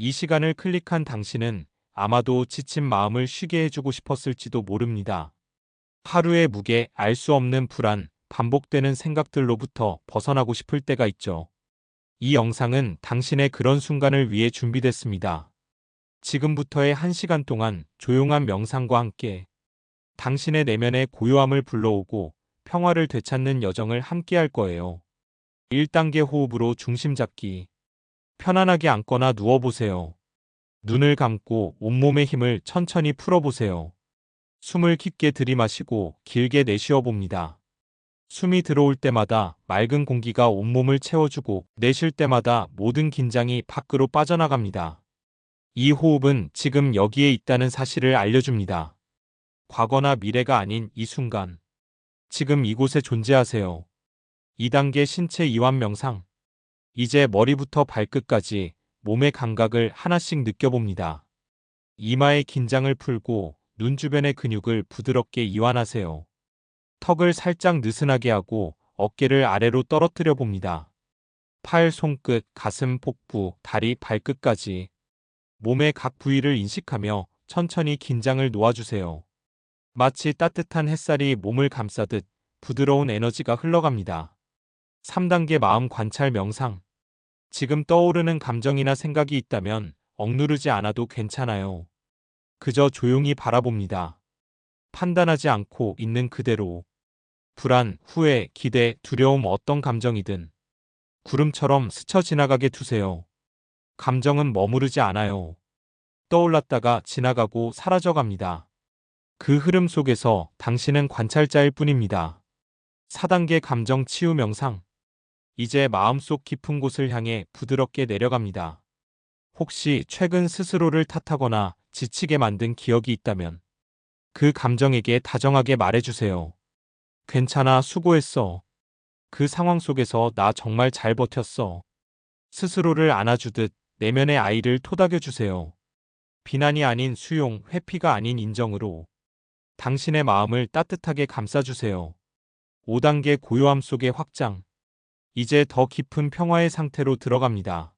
이 시간을 클릭한 당신은 아마도 지친 마음을 쉬게 해주고 싶었을지도 모릅니다. 하루의 무게, 알 수 없는 불안, 반복되는 생각들로부터 벗어나고 싶을 때가 있죠. 이 영상은 당신의 그런 순간을 위해 준비됐습니다. 지금부터의 한 시간 동안 조용한 명상과 함께 당신의 내면의 고요함을 불러오고 평화를 되찾는 여정을 함께 할 거예요. 1단계 호흡으로 중심 잡기. 편안하게 앉거나 누워보세요. 눈을 감고 온몸의 힘을 천천히 풀어보세요. 숨을 깊게 들이마시고 길게 내쉬어 봅니다. 숨이 들어올 때마다 맑은 공기가 온몸을 채워주고 내쉴 때마다 모든 긴장이 밖으로 빠져나갑니다. 이 호흡은 지금 여기에 있다는 사실을 알려줍니다. 과거나 미래가 아닌 이 순간. 지금 이곳에 존재하세요. 2단계 신체 이완 명상. 이제 머리부터 발끝까지 몸의 감각을 하나씩 느껴봅니다. 이마의 긴장을 풀고 눈 주변의 근육을 부드럽게 이완하세요. 턱을 살짝 느슨하게 하고 어깨를 아래로 떨어뜨려 봅니다. 팔, 손끝, 가슴, 복부, 다리, 발끝까지 몸의 각 부위를 인식하며 천천히 긴장을 놓아주세요. 마치 따뜻한 햇살이 몸을 감싸듯 부드러운 에너지가 흘러갑니다. 3단계 마음 관찰 명상. 지금 떠오르는 감정이나 생각이 있다면 억누르지 않아도 괜찮아요. 그저 조용히 바라봅니다. 판단하지 않고 있는 그대로. 불안, 후회, 기대, 두려움 어떤 감정이든 구름처럼 스쳐 지나가게 두세요. 감정은 머무르지 않아요. 떠올랐다가 지나가고 사라져 갑니다. 그 흐름 속에서 당신은 관찰자일 뿐입니다. 4단계 감정 치유 명상. 이제 마음속 깊은 곳을 향해 부드럽게 내려갑니다. 혹시 최근 스스로를 탓하거나 지치게 만든 기억이 있다면 그 감정에게 다정하게 말해주세요. 괜찮아, 수고했어. 그 상황 속에서 나 정말 잘 버텼어. 스스로를 안아주듯 내면의 아이를 토닥여주세요. 비난이 아닌 수용, 회피가 아닌 인정으로 당신의 마음을 따뜻하게 감싸주세요. 5단계 고요함 속의 확장. 이제 더 깊은 평화의 상태로 들어갑니다.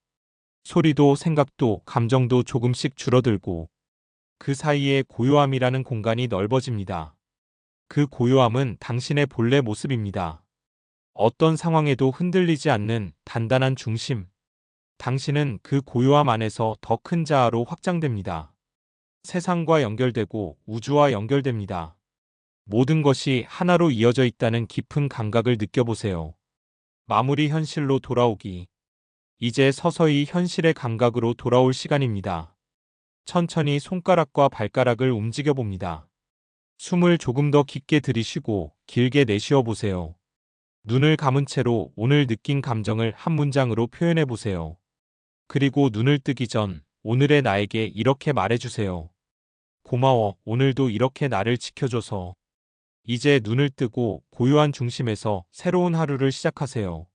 소리도 생각도 감정도 조금씩 줄어들고 그 사이에 고요함이라는 공간이 넓어집니다. 그 고요함은 당신의 본래 모습입니다. 어떤 상황에도 흔들리지 않는 단단한 중심. 당신은 그 고요함 안에서 더 큰 자아로 확장됩니다. 세상과 연결되고 우주와 연결됩니다. 모든 것이 하나로 이어져 있다는 깊은 감각을 느껴보세요. 마무리 현실로 돌아오기. 이제 서서히 현실의 감각으로 돌아올 시간입니다. 천천히 손가락과 발가락을 움직여 봅니다. 숨을 조금 더 깊게 들이쉬고 길게 내쉬어 보세요. 눈을 감은 채로 오늘 느낀 감정을 한 문장으로 표현해 보세요. 그리고 눈을 뜨기 전 오늘의 나에게 이렇게 말해주세요. 고마워, 오늘도 이렇게 나를 지켜줘서. 이제 눈을 뜨고 고요한 중심에서 새로운 하루를 시작하세요.